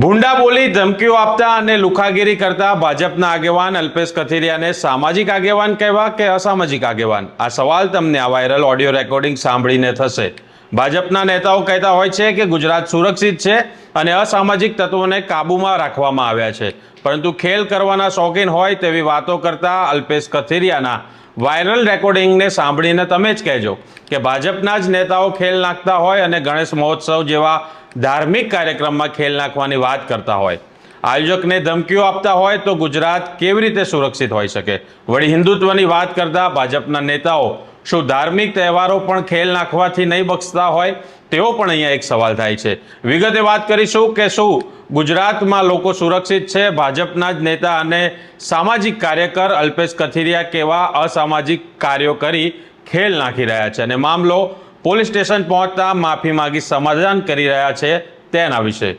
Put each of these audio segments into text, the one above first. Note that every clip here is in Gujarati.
ભૂંડા બોલી ધમકીઓ આપતા અને લુખાગીરી કરતા ભાજપના આગેવાન અલ્પેશ કથિરિયાને સામાજિક આગેવાન કહેવા કે અસામાજિક આગેવાન? આ સવાલ તમને આ વાયરલ ઓડિયો રેકોર્ડિંગ સાંભળીને થશે. ભાજપના નેતાઓ કહેતા હોય છે કે ગુજરાત સુરક્ષિત છે અને અસામાજિક તત્વોને કાબૂમાં રાખવામાં આવ્યા છે. પરંતુ ખેલ કરવાના શોખીન હોય તેવી વાતો કરતા અલ્પેશ કથિરિયાના વાયરલ રેકોર્ડિંગને સાંભળીને તમે જ કહેજો કે ભાજપના જ નેતાઓ ખેલ નાખતા હોય અને ગણેશ મહોત્સવ જેવા ધાર્મિક કાર્યક્રમમાં ખેલ નાખવાની વાત કરતા હોય. આયોજકને ધમકીઓ આપતા હોય તો ગુજરાત કેવી રીતે સુરક્ષિત હોઈ શકે? વળી હિન્દુત્વની વાત કરતા ભાજપના નેતાઓ શું ધાર્મિક તહેવારો પણ ખેલ નાખવાથી નહીં બક્ષતા હોય? તેવો પણ અહીંયા એક સવાલ થાય છે. વિગતે વાત કરીશું કે શું ગુજરાતમાં લોકો સુરક્ષિત છે? ભાજપના જ નેતા અને સામાજિક કાર્યકર અલ્પેશ કથિરિયા કેવા અસામાજિક કાર્યો કરી ખેલ નાખી રહ્યા છે અને મામલો પોલીસ સ્ટેશન પહોંચતા માફી માંગી સમાધાન કરી રહ્યા છે તેના વિશે.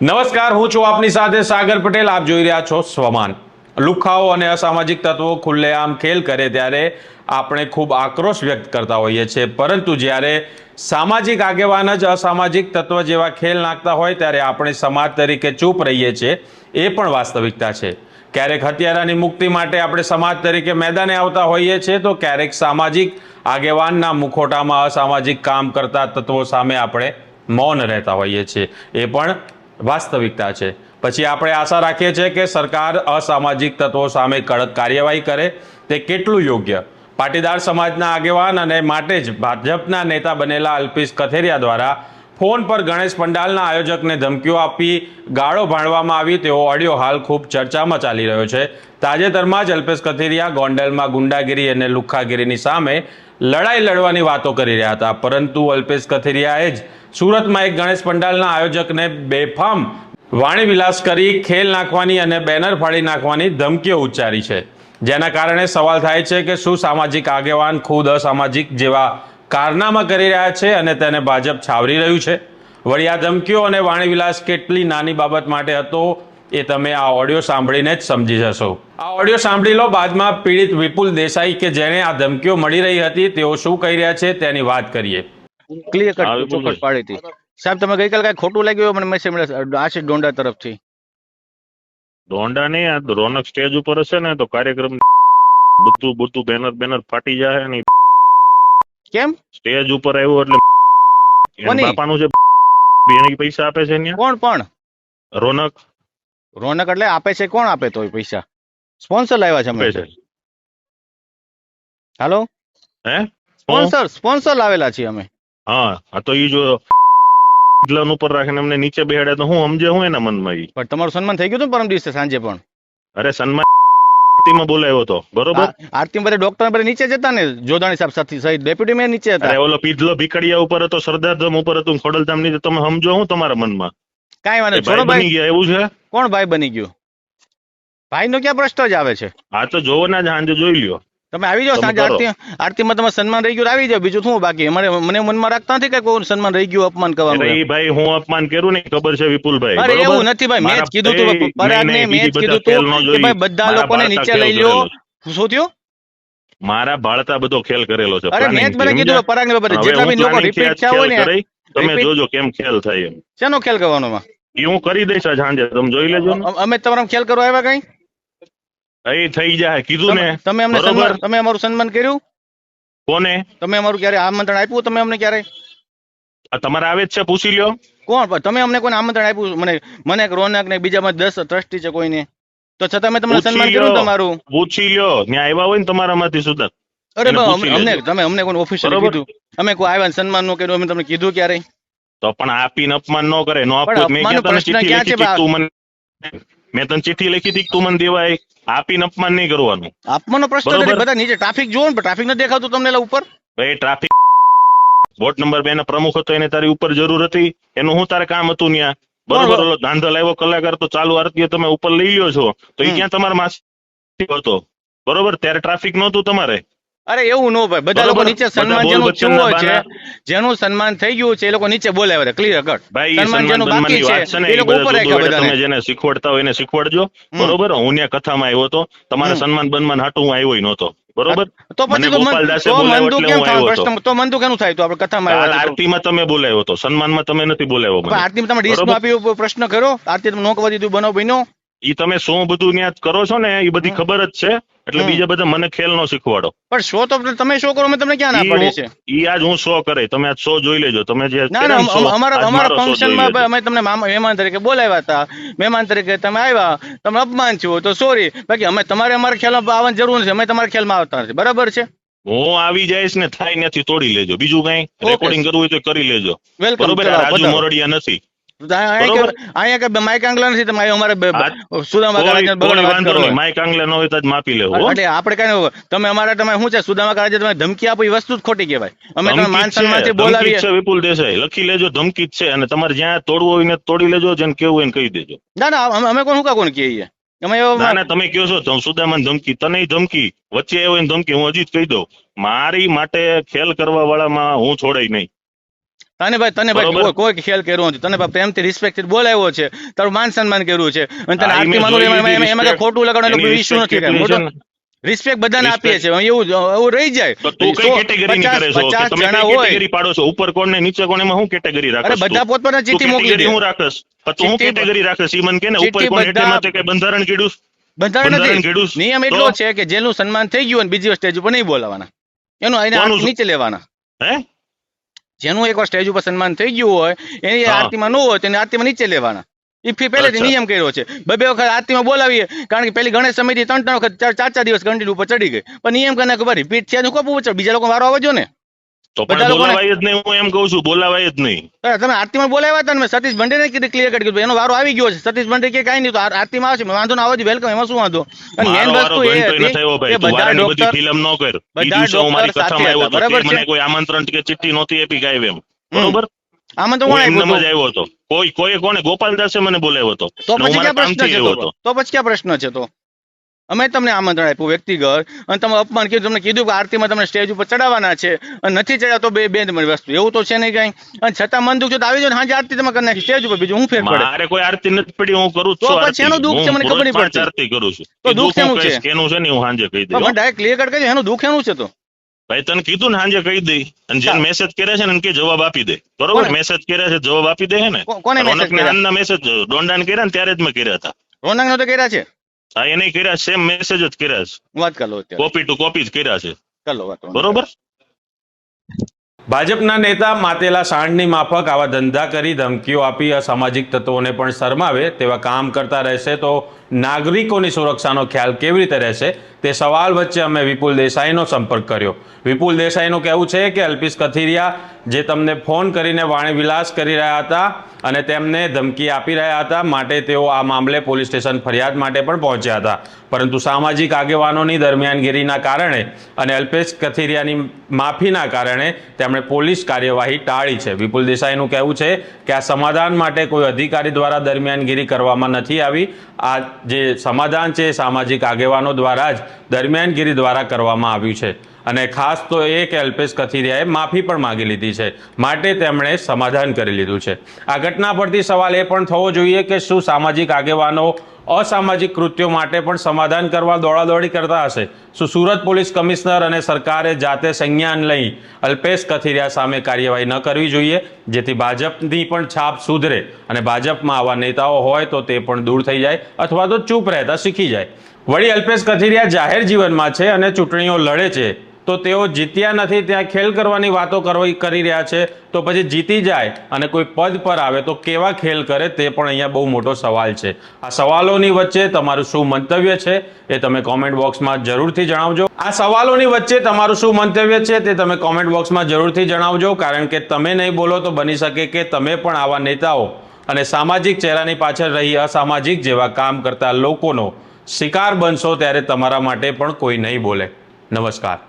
નમસ્કાર, હું છું આપની સાથે સાગર પટેલ. આપ જોઈ રહ્યા છો સ્વમાન. લુખાઓ અને અસામાજિક તત્વો ખુલ્લેઆમ ખેલ કરે ત્યારે આપણે ખૂબ આક્રોશ વ્યક્ત કરતા હોઈએ છીએ. પરંતુ જ્યારે સામાજિક આગેવાન જ અસામાજિક તત્વ જેવા ખેલ નાખતા હોય ત્યારે આપણે સમાજ તરીકે ચૂપ રહીએ છીએ. એ પણ વાસ્તવિકતા છે. ક્યારેક હત્યારાની મુક્તિ માટે આપણે સમાજ તરીકે મેદાને આવતા હોઈએ છીએ તો ક્યારેક સામાજિક આગેવાનના મુખોટામાં અસામાજિક કામ કરતા તત્વો સામે આપણે મૌન રહેતા હોઈએ છીએ. એ પણ વાસ્તવિકતા છે. પછી આપણે આશા રાખીએ છીએ કે સરકાર અસામાજિક તત્વો સામે કડક કાર્યવાહી કરે, તે કેટલું યોગ્ય? પાટીદાર સમાજના આગેવાન અને માટે જ ભાજપના નેતા બનેલા અલ્પેશ કથેરિયા દ્વારા ફોન પર ગણેશ પંડાલના આયોજકને ધમકીઓ આપી ગાળો ભાણવામાં આવી તેવો ઓડિયો હાલ ખૂબ ચર્ચામાં ચાલી રહ્યો છે. તાજેતરમાં જ અલ્પેશ કથેરિયા ગોંડલમાં ગુંડાગીરી અને લુખ્ખાગીરીની સામે લડાઈ લડવાની વાતો કરી રહ્યા હતા. પરંતુ અલ્પેશ કથેરિયાએ જ સુરતમાં એક ગણેશ પંડાલના આયોજકને બેફામ વાણી વિલાસ કરી ખેલ નાખવાની અને બેનર ફાડી નાખવાની ધમકીઓ ઉચ્ચારી છે. જેના કારણે સવાલ થાય છે કે શું સામાજિક આગેવાન ખુદ અસામાજિક જેવા કારનામા કરી રહ્યા છે અને તેને ભાજપ છાવરી રહ્યું છે? વળી આ ધમકીઓ અને વાણી વિલાસ કેટલી નાની બાબત માટે હતો એ તમે આ ઓડિયો સાંભળીને જ સમજી જશો. આ ઓડિયો સાંભળી લો બાદમાં પીડિત વિપુલ દેસાઈ કે જેને આ ધમકીઓ મળી રહી હતી તેઓ શું કહી રહ્યા છે તેની વાત કરીએ. ક્લિયર કટ પાડી હતી. સાહેબ તમે ગઈકાલ કઈ ખોટું લાગ્યું મને મેસેજ મળ્યો. આશિષ ડોંડા તરફથી. ડોંડા નહીં આ રોનક સ્ટેજ ઉપર હશે ને તો કાર્યક્રમ બધું બધું બેનર બેનર ફાટી જાય ને. કેમ? સ્ટેજ ઉપર આવ્યો એટલે બાપાનું છે એને પૈસા આપે છે ને કોણ પણ રોનક. રોનક એટલે આપે છે કોણ આપે તો પૈસા? સ્પોન્સર લાવ્યા છે અમે છે. હાલો હે? સ્પોન્સર સ્પોન્સર લાવેલા છીએ અમે. હા આ તો ઈ જો ગિલાન ઉપર રાખીને અમને નીચે બેહાડ્યા તો હું સમજે હું એના મનમાં ઈ. પણ તમારું સન્માન થઈ ગયું હતું પરમ દિવસે સાંજે પણ? અરે સન્માન આરતીમાં બોલાવ્યો હતો બરોબર? આરતી બધા ડોક્ટર બધા નીચે જતા ને? જોદાણી સાહેબ સાથે સહિત ડેપ્યુટી મેયર નીચે હતા. ઓલો પીધલો ભીકડિયા ઉપર હતો સરદારધામ ઉપર હતું ખોડલધામની તમે સમજો હું તમારા મનમાં. કાંઈ વાંધો છોડો ભાઈ બની ગયા એવું છે? કોણ ભાઈ બની ગયું? ભાઈ નો ક્યાં પ્રશ્ન જ આવે છે? આ તો જોવો ના જ હાંજે જોઈ લ્યો. તમે આવી જાઓ તમે સાંજે આરતી આરતીમાં તમારે સન્માન રહી ગયું આવી જાઓ. બીજું શું બાકી? અમારે મને મનમાં રાખતા નથી કે કોઈ સન્માન રહી ગયું અપમાન કરવાનું એ ભાઈ હું અપમાન કર્યું ને ખબર છે વિપુલભાઈ. અરે એવું નથી ભાઈ મેં જ કીધું તું પરાગને મેં જ કીધું તું કે ભાઈ બધા લોકોને નીચે લઈ લ્યો. શું થયું? મારા બાળતા બધો ખેલ કરેલો છે અરે મેં જ મને કીધું? પરાગને બાબતે જેટલા બી લોકો રિપીટ થયા હોય ને તમે જોજો કેમ ખેલ થાય એમ. શેનો ખેલ કરવાનો માં હું કરી દઈશ સાંજે તમે જોઈ લેજો અમે તમારા ખેલ કરવા આવ્યા કઈ? એ થઈ જાય કીધું ને તમે અમને સન્માન તમે અમારું સન્માન કર્યું? કોને? તમે અમારું ક્યારે આમંત્રણ આપ્યું તમે અમને ક્યારે? આ તમારે આવે જ છે પૂછી લ્યો. કોણ? તમે અમને કોને આમંત્રણ આપ્યું? મને મને રોનક ને બીજામાં દસ ટ્રસ્ટી છે કોઈને. તો છતાં મેં તમને સન્માન કર્યું તમારું. પૂછી લ્યો. ત્યાં આવ્યા હોય ને તમારામાંથી સુધર અરે અમને તમે અમને કોઈ ઓફિસર. કીધું. અમે કોઈ આવ્યા ને સન્માનનું કર્યું અમે તમને કીધું ક્યારે તો પણ આપીને અપમાન ન કરે નો આપવું મેં ક્યાં તને ચિઠ્ઠી લખી તું મને મેં તને ચિઠ્ઠી લખી હતી તું મને દેવાય આપીને અપમાન નહીં કરવાનું. આપવાનો પ્રશ્ન નથી બધા નીચે ટ્રાફિક જોવો ને ટ્રાફિક નથી દેખાતું તમને ઉપર? ભાઈ ટ્રાફિક વોર્ડ નંબર બે ના પ્રમુખ હતો એને તારી ઉપર જરૂર હતી. એનું હું તારે કામ હતું ત્યાં બરોબર બરોબર. ઓલો ધાંધલ આવ્યો કલાકાર તો ચાલુ આરતીએ તમે ઉપર લઈ લ્યો છો. તો એ ક્યાં તમારા માસી હતો? બરોબર ત્યારે ટ્રાફિક નહોતું તમારે? અરે એવું નો ભાઈ. બધા લોકો નીચે સન્માન જેનું હોય છે જેનું સન્માન થઈ ગયું છે એ લોકો નીચે બોલાવ્યા ક્લિયર કટ ભાઈ સન્માન જેનું બાકી છે એ લોકો ઉપર રાખ્યા બધા તમે જેને શીખવાડતા હોય એને શીખવાડજો. બરોબર? હું ત્યાં કથામાં આવ્યો હતો. તમારે સન્માન બનમાન હાટું હું આવ્યો નહોતો. બરોબર? તો પછી તો તો બોલાવ્યો કેમ થાય પ્રશ્ન તો મંદુ કેનું થાય? તો આપણે કથામાં આરતીમાં તમે બોલાવ્યો તો સન્માનમાં તમે નથી બોલાવ્યો આરતીમાં તમે ડીશ બરોબર. આપ્યો પ્રશ્ન કર્યો? આરતી તમે નો કરવા દીધું બનાવ બન્યો? ઈ તમે શું બધું ત્યાં કરો છો ને એ બધી ખબર જ છે. એટલે બીજા બધા મને ખેલ નો શીખવાડો. પણ શો તો તમે શો કરો મેં તમને ક્યાં ના પાડી છે? ઈ આજ હું શો કરે તમે આજ શો જોઈ લેજો. તમે જે ના ના અમારા અમારા ફંક્શનમાં અમે તમને મહેમાન તરીકે બોલાવ્યા હતા. મહેમાન તરીકે તમે આવ્યા. તમે અપમાન છો તો સોરી બાકી અમે તમારે અમારા ખ્યાલમાં આવવાની જરૂર નથી. અમે તમારા ખેલમાં આવતા નથી. બરાબર છે? હું આવી જઈશ ને થાય નથી તોડી લેજો. બીજું કઈ રેકોર્ડિંગ કરવું હોય તો કરી લેજો. બરોબર રાજુ મોરડિયા નથી. માઇક આંગલા નથી તમે અમારે બ- બ- આ- સુદામા કોઈ કાળાને કોઈ બગાડ વાત વાંધો કરો. નહીં માઇક આંગલે ન હોય તો માપી લેવું એટલે આપણે કઈ તમે અમારા તમે શું છે સુદામા કાળાજે તમે ધમકી આપો એ વસ્તુ જ ખોટી કહેવાય. અમે તમે માન છે, સન્માનથી બોલાવીએ. છે વિપુલ દેસાઈ. લખી લેજો ધમકી જ છે અને તમારે જ્યાં તોડવું હોય ને તોડી લેજો જેને કેવું હોય કહી દેજો. ના ના અમે- કોણ હું કોણ કહીએ ના તમે કહો છો સુદામાન ધમકી તને ધમકી વચ્ચે એને ધમકી હું હજી જ કહી દઉં. મારી માટે ખેલ કરવા વાળામાં હું છોડાય નહીં. તને ભાઈ તને ભાઈ કોઈ કોઈ ખ્યાલ કર્યો નથી. તને ભાઈ પ્રેમથી રિસ્પેક્ટથી બોલાવ્યો છે. તારું માન સન્માન કર્યું છે. અને તને આરતી માનું એમાં. ખોટું લગાડવાનું કોઈ ઇશ્યુ નથી કાંઈ. રિસ્પેક્ટ બધાને આપીએ છે એવું એવું રહી જાય. તો તું કઈ કેટેગરી કરે છો? પચાસ તમે જણા હોય. કેટેગરી પાડો છો? ઉપર કોણ ને નીચે કોણ? એમાં હું કેટેગરી અરે બધા પોતપોતાના ચિઠ્ઠી મોકલી દે. હું રાખસ તો હું કેટેગરી રાખસ ઈ મને કે ને ઉપર કોણ એટલે માં તે બંધારણ કીધું બંધારણ નથી. નિયમ એટલો છે કે જેનું સન્માન થઈ ગયું અને બીજી સ્ટેજ ઉપર નહીં બોલાવાના. એનું કોનું નીચે લેવાના. હે? જેનું એકવાર સ્ટેજ ઉપર સન્માન થઈ ગયું હોય એની આરતીમાં ન હોય તેને આરતીમાં નીચે લેવાના. એ ફી પહેલેથી નિયમ કર્યો છે. બે બે વખત આરતીમાં બોલાવીએ કારણ કે પેલી ગણેશ સમિતિ ત્રણ ત્રણ વખત ચાર ચાર દિવસ ઘંટી ઉપર ચડી ગઈ. પણ નિયમ કરીને કે રિપીટ થયા કોપ ઉપર બીજા લોકો વારો આવજો ને. તો પણ બોલાવાય જ નહીં હું એમ કહું છું બોલાવાય જ નહીં. તમે આરતીમાં બોલાવ્યા હતા ને મેં સતીશ ભંડેને કીધું ક્લિયર કરી દીધું એનો વારો આવી ગયો છે. સતીશ ભંડે કે કઈ નહીં તો આર- આરતીમાં આવશે. મેં વાંધો ના આવજો વેલકમ એમાં શું વાંધો? અને મેન વસ્તુ એ થયો હતી કે બધા ડોક્ટર ફિલ્મ ન કર. બધા મારી ડોક્ટર સાથે આવ્યો હતા, બરાબર મને કોઈ આમંત્રણ કે ચિઠ્ઠી નહોતી આપી ગાયબ એમ. બરોબર? આમાં તો કોણ આવ્યો હતો. કોઈ કોઈ કોને ગોપાલદાસે મને બોલાવ્યો હતો. તો પછી ક્યાં પ્રશ્ન છે તો પછી ક્યાં પ્રશ્ન છે તો? અમે તમને આમંત્રણ આપ્યું વ્યક્તિગત. અને તમે અપમાન કીધું તમને કીધું કે આરતીમાં તમને સ્ટેજ ઉપર ચડાવવાના છે. અને નથી ચડ્યા તો બે બે તમારી વસ્તુ. એવું તો છે નહીં કઈ. અને છતાં મન દુખ છે તો આવી જાય સાંજે આરતી તમે કરી નાખી સ્ટેજ ઉપર બીજું હું ફેર પડે? મારે કોઈ આરતી નથી પડી હું કરું જ તો પછી એનું દુઃખ છે, મને ખબર નહીં પડતી. આરતી કરું છું. તો દુઃખ એનું છે? કેનું છે ને હું સાંજે કહી દઉં. મને ડાયરેક્ટ ક્લિયર કરી એનું દુઃખ એનું છે તો. ભાઈ તને કીધું ને સાંજે કહી દઈ અને જેને મેસેજ કરે છે ને એને કે જવાબ આપી દે. બરોબર? મેસેજ કર્યા છે જવાબ આપી દે ને. કોને મેસેજ કર્યા? મેસેજ દોંડાને કર્યા ને ત્યારે જ મેં કર્યા હતા. રોનક તો કર્યા છે? હા એને કર્યા સેમ મેસેજ જ કર્યા છે. વાત કરો કોપી ટુ કોપી જ કર્યા છે. કરી વાત બરોબર? ભાજપના નેતા માતેલા સાંડની માફક આવા ધંધા કરી ધમકીઓ આપી અસામાજિક તત્વોને પણ શરમાવે તેવા કામ કરતા રહેશે તો નાગરિકોની સુરક્ષાનો ખ્યાલ કેવી રીતે રહેશે તે સવાલ વચ્ચે અમે વિપુલ દેસાઈનો સંપર્ક કર્યો. વિપુલ દેસાઈનું કહેવું છે કે અલ્પેશ કથિરિયા જે તમને ફોન કરીને વાણીવિલાસ કરી રહ્યા હતા અને તેમને ધમકી આપી રહ્યા હતા માટે તેઓ આ મામલે પોલીસ સ્ટેશન ફરિયાદ માટે પણ પહોંચ્યા હતા. પરંતુ સામાજિક આગેવાનોની દરમિયાનગીરીના કારણે અને અલ્પેશ કથિરિયાની માફીના કારણે તેમણે પોલીસ કાર્યવાહી ટાળી છે. વિપુલ દેસાઈનું કહેવું છે કે આ સમાધાન માટે કોઈ અધિકારી દ્વારા દરમિયાનગીરી કરવામાં નથી આવી. આ જે સમાધાન છે સામાજિક આગેવાનો દ્વારા જ દરમિયાનગીરી દ્વારા કરવામાં આવ્યું છે. અને ખાસ તો એ કે અલ્પેશ કથિરિયાએ માફી પણ માગી લીધી છે. માટે તેમણે સમાધાન કરી લીધું છે. આ ઘટના પરથી સવાલ એ પણ થવો જોઈએ કે શું સામાજિક આગેવાનો અસામાજિક કૃત્યો માટે પણ સમાધાન કરવા દોડાદોડી કરતા હશે. શું સુરત પોલીસ કમિશનર અને સરકારે જાતે સંજ્ઞાન લઈ અલ્પેશ કથિરિયા સામે કાર્યવાહી ન કરવી જોઈએ, જેથી ભાજપની પણ છાપ સુધરે અને ભાજપમાં આવા નેતાઓ હોય તો તે પણ દૂર થઈ જાય અથવા તો ચૂપ રહેતા શીખી જાય. વળી અલ્પેશ કથિરિયા જાહેર જીવનમાં છે અને ચૂંટણીઓ લડે છે. તો તેઓ જીત્યા નથી, ત્યાં ખેલ કરવાની વાતો કરી રહ્યા છે. તો પછી જીતી જાય અને કોઈ પદ પર આવે તો કેવા ખેલ કરે તે પણ અહીંયા બહુ મોટો સવાલ છે. આ સવાલોની વચ્ચે તમારું શું મંતવ્ય છે એ તમે કોમેન્ટ બોક્સમાં જરૂરથી જણાવજો. આ સવાલોની વચ્ચે તમારું શું મંતવ્ય છે તે તમે કોમેન્ટ બોક્સમાં જરૂરથી જણાવજો, કારણ કે તમે નહીં બોલો તો બની શકે કે તમે પણ આવા નેતાઓ અને સામાજિક ચહેરાની પાછળ રહી અસામાજિક જેવા કામ કરતા લોકોનો શિકાર બનશો ત્યારે તમારા માટે પણ કોઈ નહીં બોલે. નમસ્કાર.